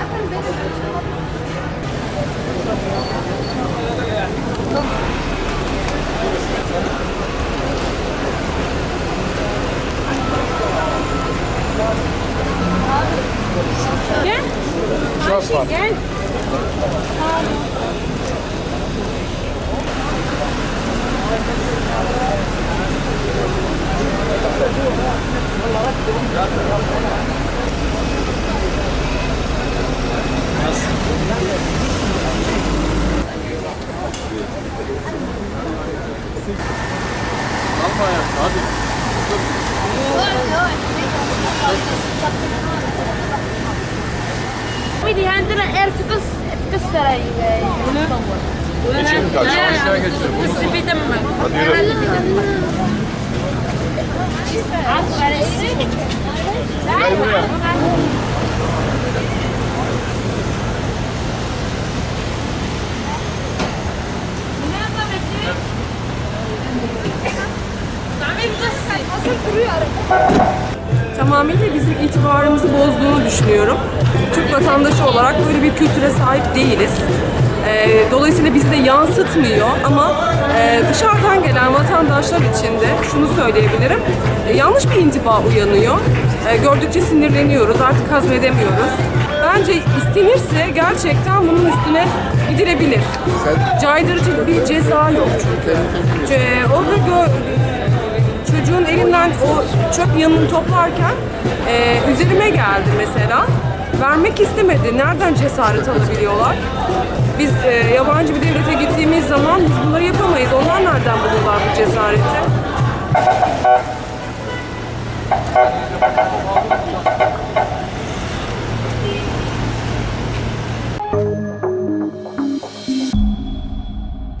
zaten benim. Gel. Şans var. Gel. Thank you. Alma ya. Hadi. ودي عندنا اير في قص في قص ترى Geçelim kardeşim. Aşağı geçelim. بس بدمك Hadi yürü. عفوا hazır duruyor. Tamamıyla bizim itibarımızı bozduğunu düşünüyorum. Türk vatandaşı olarak böyle bir kültüre sahip değiliz. E, dolayısıyla bizi de yansıtmıyor ama e, dışarıdan gelen vatandaşlar için de şunu söyleyebilirim. E, yanlış bir intiba uyanıyor. E, gördükçe sinirleniyoruz, artık hazmedemiyoruz. Bence istenirse gerçekten bunun üstüne gidilebilir. Caydırıcı bir ceza yok çünkü. Ee, o da elinden o çöp yanını toplarken e, üzerime geldi mesela. Vermek istemedi. Nereden cesaret alabiliyorlar? Biz e, yabancı bir devlete gittiğimiz zaman biz bunları yapamayız. Onlar nereden buluyorlar bu cesareti?